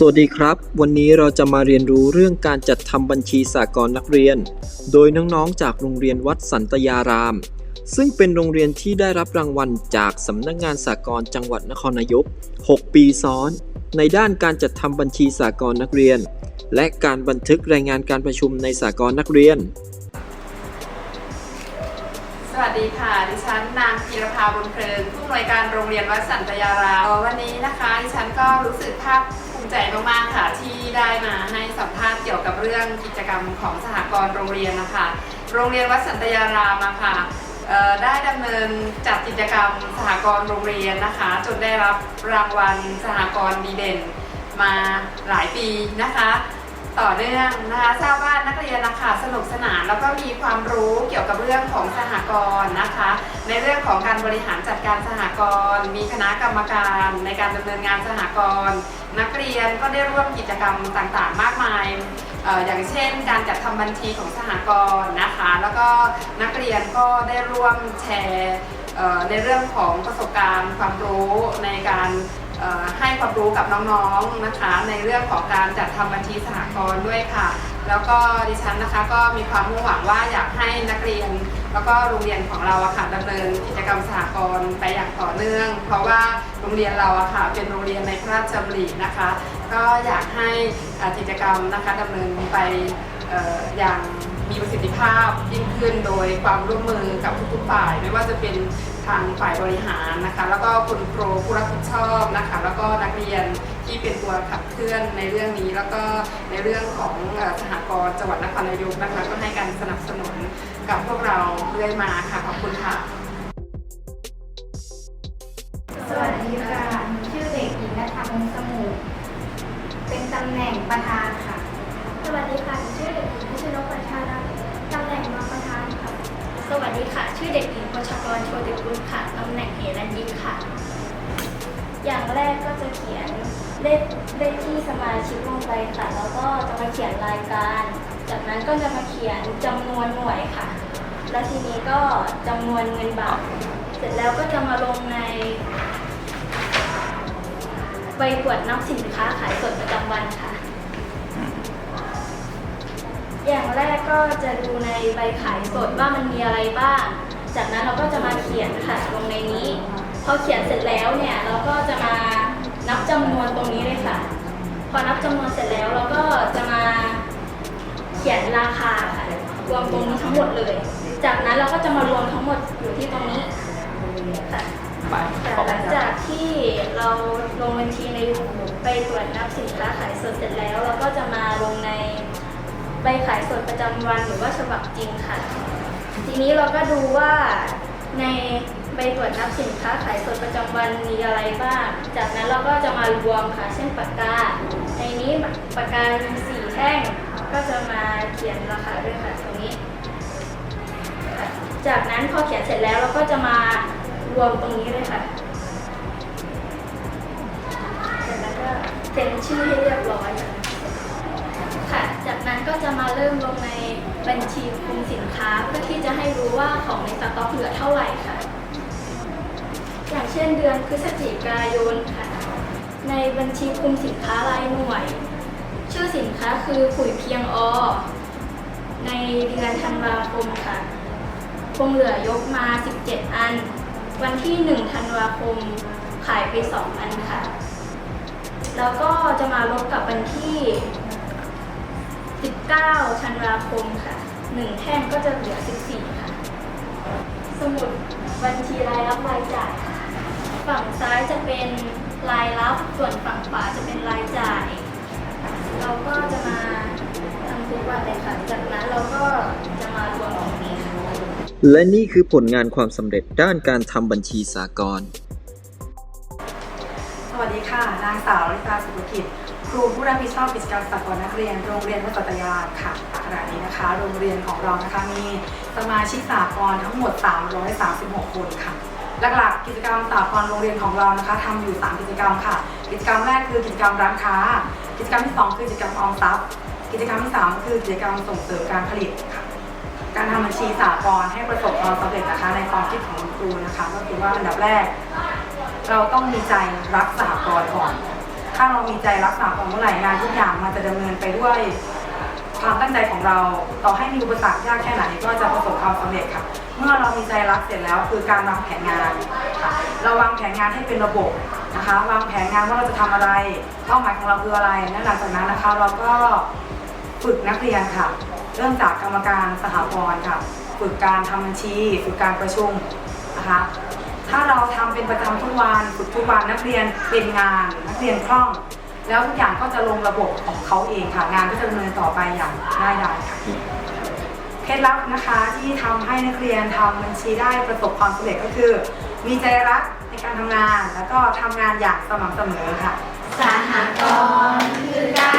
สวัสดีครับ วันนี้เราจะมาเรียนรู้เรื่องการจัดทำบัญชีสากลนักเรียน โดยน้องๆจากโรงเรียนวัดสันตยาราม ซึ่งเป็นโรงเรียนที่ได้รับรางวัลจากสำนักงานสากลจังหวัดนครนายก 6 ปีซ้อน ในด้านการจัดทำบัญชีสากลนักเรียน และการบันทึกรายงานการประชุมในสากลนักเรียน สวัสดีค่ะ ดิฉันนางพีรภาบุญเพลิงผู้อำนวยการโรงเรียนวัดสันตยารามวันนี้นะคะ ดิฉันก็รู้สึกภาค มิใจมากๆค่ะที่ได้มาให้สัมภาษณ์เกี่ยวกับเรื่องกิจกรรมของสหกรณ์โรงเรียนนะคะ โรงเรียนวัดสันตยารามอะค่ะเอ่อได้ดำเนินจัดกิจกรรมสหกรณ์โรงเรียนนะคะ จนได้รับรางวัลสหกรณ์ดีเด่น มาหลายปีนะคะ ต่อเนื่องนะคะทราบว่านักเรียนนะคะสนุกสนานแล้วก็มีความรู้เกี่ยวกับเรื่องของสหกรณ์นะคะ ในเรื่องของการบริหารจัดการสหกรณ์มีคณะกรรมการในการดำเนินงานสหกรณ์นักเรียนก็ได้ร่วมกิจกรรมต่างๆ มากมายอย่างเช่น การจัดทำบัญชีของสหกรณ์นะคะ แล้วก็นักเรียนก็ได้ร่วมแชร์ในเรื่องของประสบการณ์ความรู้ในการ ให้ความรู้กับน้องๆนะคะในเรื่องของการจัดทำบัญชีสหกรณ์ด้วยค่ะ แล้วก็ดิฉันนะคะก็มีความมุ่งหวังว่าอยากให้นักเรียน แล้วก็โรงเรียนของเราอะค่ะดำเนินกิจกรรมสหกรณ์ไปอย่างต่อเนื่อง เพราะว่าโรงเรียนเราอะค่ะเป็นโรงเรียนในพระราชดำรินะคะ ก็อยากให้กิจกรรมนะคะดำเนินไปอออย่าง มีประสิทธิภาพยิ่งขึ้นโดยความร่วมมือกับทุกๆฝ่าย ไม่ว่าจะเป็นทางฝ่ายบริหารนะคะ แล้วก็คุณครูผู้รับผิดชอบนะคะ แล้วก็นักเรียนที่เป็นตัวขับเคลื่อนในเรื่องนี้ แล้วก็ในเรื่องของเอ่อสหกรณ์จังหวัดนครนายกนะคะก็ให้การสนับสนุนกับพวกเราเรื่อยมาค่ะขอบคุณค่ะ สวัสดีค่ะหนูชื่อเด็กหญิงนัทวงศ์สมุทรเป็นตำแหน่งประธานค่ะ สวัสดีค่ะหนูชื่อเด็ก หญิงพิชนกประชารักตำแหน่งรองประธานค่ะ สวัสดีค่ะ ชื่อเด็กหญิงพชกรโชติกุลค่ะ ตำแหน่งเหรัญยิกค่ะ อย่างแรกก็จะเขียนเลขเลขที่สมาชิกลงไปค่ะ แล้วก็จะมาเขียนรายการ จากนั้นก็จะมาเขียนจำนวนหน่วยค่ะ แล้วทีนี้ก็จำนวนเงินบาท เสร็จแล้วก็จะมาลงใน ใบตรวจนับสินค้าขายสดประจำวันค่ะ อย่างแรกก็จะดูในใบขายสดว่ามันมีอะไรบ้าง จากนั้นเราก็จะมาเขียนค่ะลงในนี้ พอเขียนเสร็จแล้วเนี่ยเราก็จะมานับจำนวนตรงนี้เลยค่ะ พอนับจำนวนเสร็จแล้วเราก็จะมาเขียนราคาค่ะรวมตรงนี้ทั้งหมดเลย จากนั้นเราก็จะมารวมทั้งหมดอยู่ที่ตรงนี้ค่ะแต่หลังจากที่เราลงบัญชีในไปตรวจนับสินค้าขายสดเสร็จแล้ว เราก็จะมาลงใน ใบขายสดประจำวันหรือว่าฉบับจริงค่ะ ทีนี้เราก็ดูว่าในใบตรวจนับสินค้าขายสดประจำวันมีอะไรบ้าง จากนั้นเราก็จะมารวมค่ะ เช่นปากกา ในนี้ปากกามีสี่แท่ง ก็จะมาเขียนราคาด้วยค่ะตรงนี้ จากนั้นพอเขียนเสร็จแล้วเราก็จะมารวมตรงนี้เลยค่ะ เสร็จแล้วก็เซ็นชื่อให้เรียบ ก็จะมาเริ่มลงในบัญชีคุมสินค้าเพื่อที่จะให้รู้ว่าของในสต็อกเหลือเท่าไหร่ค่ะ อย่างเช่นเดือนพฤศจิกายนค่ะ ในบัญชีคุมสินค้ารายหน่วย ชื่อสินค้าคือปุ๋ยเพียงอ ในเดือนธันวาคมค่ะ คงเหลือยกมา 17 อัน วันที่ 1 ธันวาคมขายไป 2 อันค่ะ แล้วก็จะมาลบกับวันที่ 19ธันวาคมค่ะ 1 แท่งก็จะเหลือ 14 ค่ะ สมุดบัญชีรายรับรายจ่ายค่ะฝั่งซ้ายจะเป็นรายรับ ส่วนฝั่งขวาจะเป็นรายจ่าย เราก็จะมาทำทุกวันเลยค่ะ จากนั้นเราก็จะมารวมตรงนี้ค่ะ และนี่คือผลงานความสำเร็จด้านการทำบัญชีสากล สวัสดีค่ะ นางสาวลิตาสุภกิจ ครูผู้รับผิดชอบกิจกรรมสากลนักเรียน โรงเรียนวัดสัตยาค่ะขณะนี้นะคะ โรงเรียนของเรานะคะมีสมาชิกสากลทั้งหมด 336 คนค่ะหลักๆกิจกรรมสากลโรงเรียนของเรานะคะทำอยู่ 3 กิจกรรมค่ะ กิจกรรมแรกคือกิจกรรมร้านค้า กิจกรรมที่ 2 คือกิจกรรมออมทรัพย์ กิจกรรมที่ 3 คือกิจกรรมส่งเสริมการผลิตค่ะการทำบัญชีสากลให้ประสบความสำเร็จนะคะในความคิดของคุณครูนะคะ ก็คือว่าอันดับแรก เราต้องมีใจรักสหกร์ก่อน ถ้าเรามีใจรักษาของเมื่อไหร่งานทุกอย่างมันจะดำเนินไปด้วยความตั้งใจของเราต่อให้มีอุปสรรคยากแค่ไหนก็จะประสบความสำเร็จค่ะ เมื่อเรามีใจรักเสร็จแล้วคือการวางแผนงานค่ะเราวางแผนงานให้เป็นระบบนะคะ วางแผนงานว่าเราจะทำอะไรเป้าหมายของเราคืออะไรและหลังจากนั้นนะคะเราก็ฝึกนักเรียนค่ะ เริ่มจากกรรมการสถาบันค่ะ ฝึกการทำบัญชี ฝึกการประชุมนะคะ ถ้าเราทำเป็นประจำทุกวันฝึกทุกวันนักเรียนเป็นงาน นักเรียนคล่อง แล้วทุกอย่างก็จะลงระบบของเขาเองค่ะ งานก็จะดำเนินต่อไปอย่างง่ายดายค่ะเคล็ดลับนะคะที่ทำให้นักเรียนทำบัญชีได้ประสบความสำเร็จก็คือ มีใจรักในการทำงาน แล้วก็ทำงานอย่างสม่ำเสมอค่ะ สหกรณ์คือการ